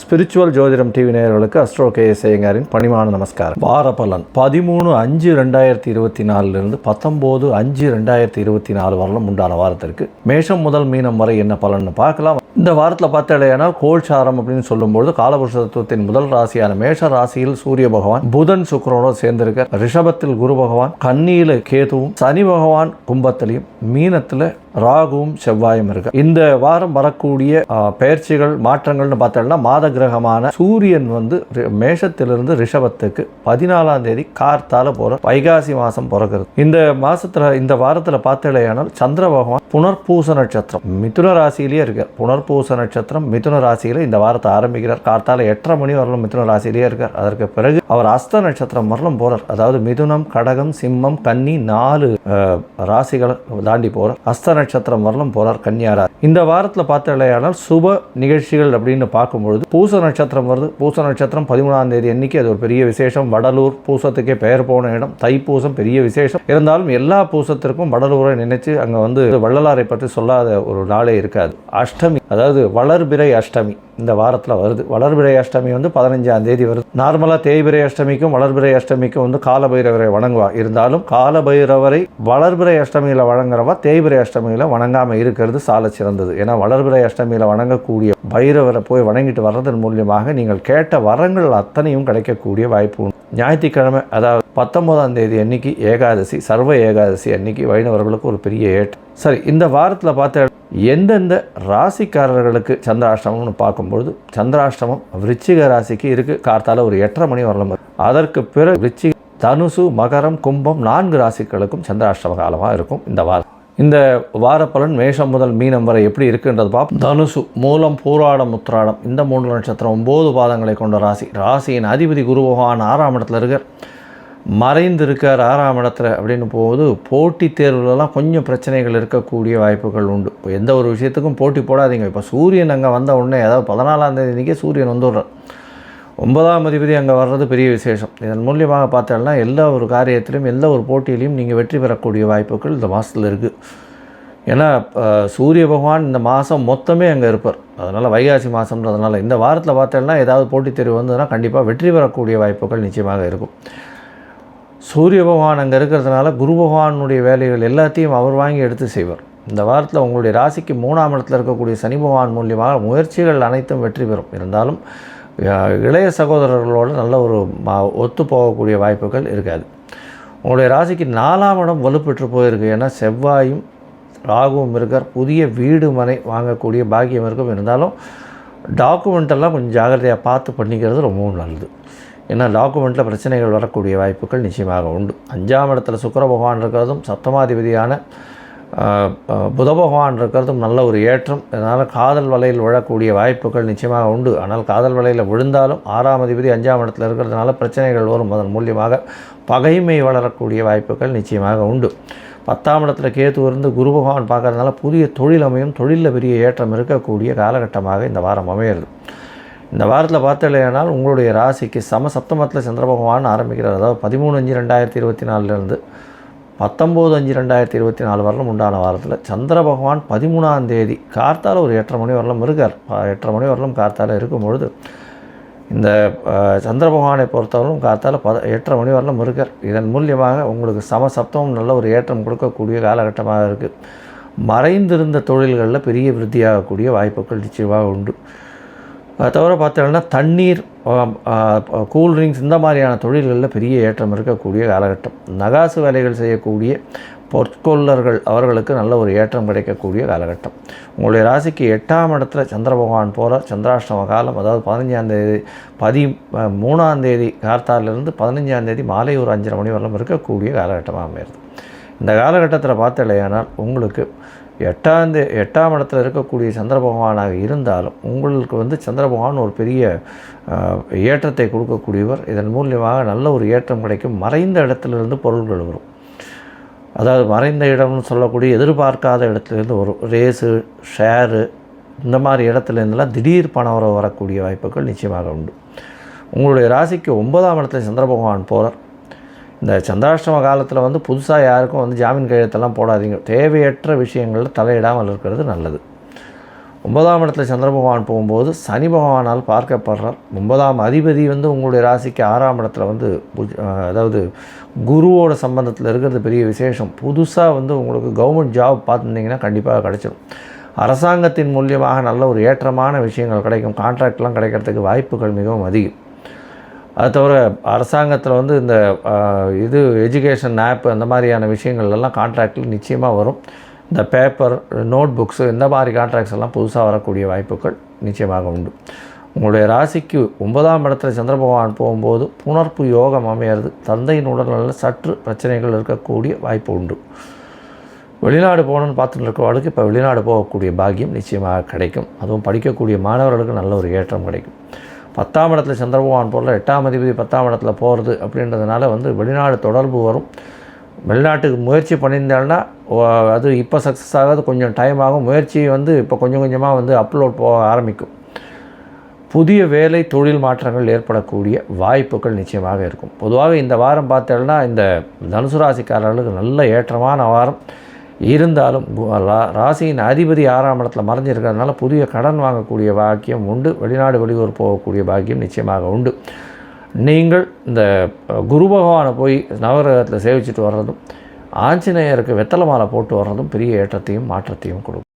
Spiritual ஜோதிடம் TV நேயர்களுக்கு astro K S ஐயங்காரின் பணிவான நமஸ்காரம். வார பலன் பதிமூணு அஞ்சு ரெண்டாயிரத்தி இருபத்தி நாலுலேருந்து பத்தொம்போது அஞ்சு ரெண்டாயிரத்தி இருபத்தி நாலு வரலும் உண்டான வாரத்திற்கு மேஷம் முதல் மீனம் வரை என்ன பலன்னு பார்க்கலாம். இந்த வாரத்தில் பார்த்தாலேயானால் கோல்சாரம் அப்படின்னு சொல்லும்போது காலபுருஷ தத்துவத்தின் முதல் ராசியான மேஷ ராசியில் சூரிய பகவான் புதன் சுக்கரனோடு சேர்ந்திருக்க ரிஷபத்தில் குரு பகவான் கன்னியில கேதுவும் சனி பகவான் கும்பத்திலையும் மீனத்தில் ராகுவும் செவ்வாயும் இருக்கு. இந்த வாரம் வரக்கூடிய பயிற்சிகள் மாற்றங்கள்னு பார்த்தோம்னா மாத கிரகமான சூரியன் வந்து மேஷத்திலிருந்து ரிஷபத்துக்கு பதினாலாம் தேதி கார்த்தால போற வைகாசி மாசம் பிறகுறது இந்த மாசத்துல இந்த வாரத்துல பார்த்தலையானால் சந்திர பகவான் புனர்பூச நட்சத்திரம் மிதுன ராசியிலேயே இருக்கார். புனர்பூச நட்சத்திரம் மிதுன ராசியில இந்த வாரத்தை ஆரம்பிக்கிறார். கார்த்தால எட்டரை மணி வரலும் மிதுன ராசியிலேயே இருக்கார். அதற்கு பிறகு அவர் அஸ்த நட்சத்திரம் வரலும் போறார். அதாவது மிதுனம் கடகம் சிம்மம் கன்னி நாலு ராசிகளை தாண்டி போறார். அஸ்த நட்சத்திரம் வரலும் போறார் கன்னியாரா. இந்த வாரத்தில் பார்த்தலையானால் சுப நிகழ்ச்சிகள் அப்படின்னு பார்க்கும்பொழுது பூச நட்சத்திரம் வருது. பூச நட்சத்திரம் பதிமூணாம் தேதி அன்னைக்கு அது ஒரு பெரிய விசேஷம். வடலூர் பூசத்துக்கே பெயர் போன இடம். தைப்பூசம் பெரிய விசேஷம். இருந்தாலும் எல்லா பூசத்திற்கும் வடலூரை நினைச்சு அங்கே வந்து வள்ளலாரை பற்றி சொல்லாத ஒரு நாளே இருக்காது. அஷ்டமி அதாவது வளர்பிறை அஷ்டமி. இந்த வாரத்தில் வருது. வளர்பிறை அஷ்டமி வந்து பதினஞ்சாம் தேதி வருது. நார்மலாக தேய்பிறை அஷ்டமிக்கும் வளர்பிறை அஷ்டமிக்கும் வந்து காலபைரவரை வணங்குவா. இருந்தாலும் காலபைரவரை வளர்பிறை அஷ்டமியில் வணங்குறவா தேய்பிறை அஷ்டமியில் வணங்காமல் இருக்கிறது சால சிறந்தது. ஏன்னா வளர்பிறை அஷ்டமியில் வணங்கக்கூடிய பைரவரை போய் வணங்கிட்டு வர்றதன் மூலியமாக நீங்கள் கேட்ட வரங்கள் அத்தனையும் கிடைக்கக்கூடிய வாய்ப்பு உண்டு. ஞாயிற்றுக்கிழமை அதாவது பத்தொன்பதாம் தேதி அன்னைக்கு ஏகாதசி சர்வ ஏகாதசி அன்னைக்கு வைணவர்களுக்கு ஒரு பெரிய ஏற்று சரி இந்த வாரத்தில் பார்த்த எந்தெந்த ராசிக்காரர்களுக்கு சந்திராஷ்டமம்னு பார்க்கும்பொழுது சந்திராஷ்டமம் விருச்சிக ராசிக்கு இருக்குது கார்த்தால ஒரு எட்டரை மணி வரலாம் அதற்கு பிறகு விருச்சிக தனுசு மகரம் கும்பம் நான்கு ராசிகளுக்கும் சந்திராஷ்டம காலமாக இருக்கும் இந்த வாரம் இந்த வார பலன் மேஷம் முதல் மீனம் வரை எப்படி இருக்குன்றது பார்ப்போம். தனுசு மூலம் பூராடம் உத்திராடம் இந்த மூன்று நட்சத்திரம் ஒம்பது பாதங்களை கொண்ட ராசி. ராசியின் அதிபதி குரு பகவான் ஆறாம் இடத்துல இருக்கார். மறைந்திருக்கார் ஆறாம் இடத்துல அப்படின்னு போகும்போது போட்டித் தேர்வுலலாம் கொஞ்சம் பிரச்சனைகள் இருக்கக்கூடிய வாய்ப்புகள் உண்டு. இப்போ எந்த ஒரு விஷயத்துக்கும் போட்டி போடாதீங்க. இப்போ சூரியன் அங்கே வந்த உடனே அதாவது பதினாலாம் தேதி சூரியன் வந்துடுறார். ஒன்பதாம் அதிபதி அங்கே வர்றது பெரிய விசேஷம். இதன் மூலியமாக பார்த்தோம்னா எல்லா ஒரு காரியத்திலும் எல்லா ஒரு போட்டியிலையும் நீங்கள் வெற்றி பெறக்கூடிய வாய்ப்புகள் இந்த மாதத்தில் இருக்குது ஏன்னா சூரிய பகவான் இந்த மாதம் மொத்தமே அங்கே இருப்பார். அதனால் வைகாசி மாதம்ன்றதுனால இந்த வாரத்தில் பார்த்தோம்னா ஏதாவது போட்டித் தேர்வு வந்ததுன்னா கண்டிப்பாக வெற்றி பெறக்கூடிய வாய்ப்புகள் நிச்சயமாக இருக்கும். சூரிய பகவான் அங்கே இருக்கிறதுனால குரு பகவானுடைய வேலைகள் எல்லாத்தையும் அவர் வாங்கி எடுத்து செய்வார். இந்த வாரத்தில் உங்களுடைய ராசிக்கு மூணாம் இடத்துல இருக்கக்கூடிய சனி பகவான் மூலியமாக முயற்சிகள் அனைத்தும் வெற்றி பெறும். இருந்தாலும் இளைய சகோதரர்களோடு நல்ல ஒரு ஒத்து போகக்கூடிய வாய்ப்புகள் இருக்காது. உங்களுடைய ராசிக்கு நாலாம் இடம் வலுப்பெற்று போயிருக்கு. ஏன்னா செவ்வாயும் ராகுவும் இருக்கார். புதிய வீடு மனை வாங்கக்கூடிய பாக்கியம் இருக்கும். இருந்தாலும் டாக்குமெண்ட் எல்லாம் கொஞ்சம் ஜாகிரதையாக பார்த்து பண்ணிக்கிறது ரொம்பவும் நல்லது. ஏன்னா டாக்குமெண்ட்டில் பிரச்சனைகள் வரக்கூடிய வாய்ப்புகள் நிச்சயமாக உண்டு. அஞ்சாம் இடத்துல சுக்கர பகவான் இருக்கிறதும் சப்தமாதிபதியான புத பகவான் இருக்கிறதும் நல்ல ஒரு ஏற்றம். இதனால் காதல் வலையில் விழக்கூடிய வாய்ப்புகள் நிச்சயமாக உண்டு. ஆனால் காதல் வலையில் விழுந்தாலும் ஆறாம் அதிபதி அஞ்சாம் இடத்துல இருக்கிறதுனால பிரச்சனைகள் வரும். அதன் மூலியமாக பகைமை வளரக்கூடிய வாய்ப்புகள் நிச்சயமாக உண்டு. பத்தாம் இடத்துல கேத்து இருந்து குரு பகவான் பார்க்கறதுனால புதிய தொழில் அமையும். தொழிலில் பெரிய ஏற்றம் இருக்கக்கூடிய காலகட்டமாக இந்த வாரம் அமையிறது. இந்த வாரத்தில் பார்த்தலையானால் உங்களுடைய ராசிக்கு சம சப்தமத்தில் சந்திர பகவான் ஆரம்பிக்கிறார். அதாவது பதிமூணு அஞ்சு ரெண்டாயிரத்தி இருபத்தி நாலுலேருந்து பத்தொம்போது அஞ்சு ரெண்டாயிரத்தி இருபத்தி நாலு வரலும் உண்டான வாரத்தில் சந்திர பகவான் பதிமூணாம் தேதி கார்த்தால ஒரு எட்டரை மணி வரலும் இருக்கார். எட்டரை மணி வரலும் கார்த்தால இருக்கும் பொழுது இந்த சந்திர பகவானை பொறுத்தவரையும் காத்தால் பத எட்டரை மணி வரலும் இருக்கார். இதன் மூலியமாக உங்களுக்கு சம சப்தமும் நல்ல ஒரு ஏற்றம் கொடுக்கக்கூடிய காலகட்டமாக இருக்குது மறைந்திருந்த தொழில்களில் பெரிய விருத்தியாகக்கூடிய வாய்ப்புகள் நிச்சயமாக உண்டு. அது தவிர பார்த்தீங்கன்னா தண்ணீர் கூல் ட்ரிங்க்ஸ் இந்த மாதிரியான தொழில்களில் பெரிய ஏற்றம் இருக்கக்கூடிய காலகட்டம். நகாசு வேலைகள் செய்யக்கூடிய பொற்கொள்ளர்கள் அவர்களுக்கு நல்ல ஒரு ஏற்றம் கிடைக்கக்கூடிய காலகட்டம். உங்களுடைய ராசிக்கு எட்டாம் இடத்துல சந்திர பகவான் போகிற சந்திராஷ்டம காலம் அதாவது பதினஞ்சாந்தேதி பதி மூணாந்தேதி கார்த்தாலிருந்து பதினஞ்சாந்தேதி மாலை ஒரு அஞ்சரை மணி வரலும் இருக்கக்கூடிய காலகட்டமாக அமையிறது இந்த காலகட்டத்தில் பார்த்தலையானால் உங்களுக்கு எட்டாம் தே எட்டாம் இடத்துல இருக்கக்கூடிய சந்திர பகவானாக இருந்தாலும் உங்களுக்கு வந்து சந்திர பகவான் ஒரு பெரிய ஏற்றத்தை கொடுக்கக்கூடியவர். இதன் மூலியமாக நல்ல ஒரு ஏற்றம் கிடைக்கும். மறைந்த இடத்துலேருந்து பொருள்கள் வரும். அதாவது மறைந்த இடம்னு சொல்லக்கூடிய எதிர்பார்க்காத இடத்துலேருந்து வரும். ரேஸு ஷேரு இந்த மாதிரி இடத்துலேருந்துலாம் திடீர் பணம் வர வரக்கூடிய வாய்ப்புகள் நிச்சயமாக உண்டு. உங்களுடைய ராசிக்கு ஒன்பதாம் இடத்துல சந்திர பகவான் போகிறார் இந்த சந்திராஷ்டம காலத்தில் வந்து புதுசாக யாருக்கும் வந்து ஜாமீன் கையெழுத்தெல்லாம் போடாதீங்க. தேவையற்ற விஷயங்களில் தலையிடாமல் இருக்கிறது நல்லது. ஒன்பதாம் இடத்துல சந்திர பகவான் போகும்போது சனி பகவானால் பார்க்கப்படுறார். ஒன்பதாம் அதிபதி வந்து உங்களுடைய ராசிக்கு ஆறாம் இடத்துல வந்து புஜ்- அதாவது குருவோட சம்பந்தத்தில் இருக்கிறது பெரிய விசேஷம். புதுசாக வந்து உங்களுக்கு கவர்மெண்ட் ஜாப் பார்த்துருந்தீங்கன்னா கண்டிப்பாக கிடைச்சிடும் அரசாங்கத்தின் மூலியமாக நல்ல ஒரு ஏற்றமான விஷயங்கள் கிடைக்கும். கான்ட்ராக்ட்லாம் கிடைக்கிறதுக்கு வாய்ப்புகள் மிகவும் அதிகம். அது தவிர அரசாங்கத்தில் வந்து இந்த இது எஜுகேஷன் ஆப் அந்த மாதிரியான விஷயங்கள்லாம் கான்ட்ராக்டில் நிச்சயமாக வரும். இந்த பேப்பர் நோட் புக்ஸு இந்த மாதிரி கான்ட்ராக்ட்ஸ் எல்லாம் புதுசாக வரக்கூடிய வாய்ப்புகள் நிச்சயமாக உண்டு. உங்களுடைய ராசிக்கு ஒன்பதாம் இடத்துல சந்திர பகவான் போகும்போது புணர்ப்பு யோகம் அமையிறது தந்தையின் உடல்நலில் சற்று பிரச்சனைகள் இருக்கக்கூடிய வாய்ப்பு உண்டு. வெளிநாடு போகணும்னு பார்த்துட்டு இருக்கவர்களுக்கு இப்போ வெளிநாடு போகக்கூடிய பாக்கியம் நிச்சயமாக கிடைக்கும். அதுவும் படிக்கக்கூடிய மாணவர்களுக்கு நல்ல ஒரு ஏற்றம் கிடைக்கும். பத்தாம் இடத்துல சந்திரபகவான் போகல எட்டாம் அதிபதி பத்தாம் இடத்துல போகிறது அப்படின்றதுனால வந்து வெளிநாடு தொடர்பு வரும். வெளிநாட்டுக்கு முயற்சி பண்ணியிருந்தாங்கன்னா அது இப்போ சக்ஸஸ் ஆகாது கொஞ்சம் டைம் ஆகும். முயற்சி வந்து இப்போ கொஞ்சம் கொஞ்சமாக வந்து அப்லோட் போக ஆரம்பிக்கும். புதிய வேலை தொழில் மாற்றங்கள் ஏற்படக்கூடிய வாய்ப்புகள் நிச்சயமாக இருக்கும். பொதுவாக இந்த வாரம் பார்த்தோம்னா இந்த தனுசு ராசிக்காரர்களுக்கு நல்ல ஏற்றமான வாரம். இருந்தாலும் ரா- ராசியின் அதிபதி ஆறாம் இடத்துல மறைஞ்சிருக்கிறதுனால புதிய கடன் வாங்கக்கூடிய பாக்கியம் உண்டு. வெளிநாடு வெளியூர் போகக்கூடிய பாக்கியம் நிச்சயமாக உண்டு. நீங்கள் இந்த குரு பகவானை போய் நவகிரகத்தில் சேவிச்சிட்டு வர்றதும் ஆஞ்சநேயருக்கு வெத்தலை மாலை போட்டு வர்றதும் பெரிய ஏற்றத்தையும் மாற்றத்தையும் கொடுக்கும்.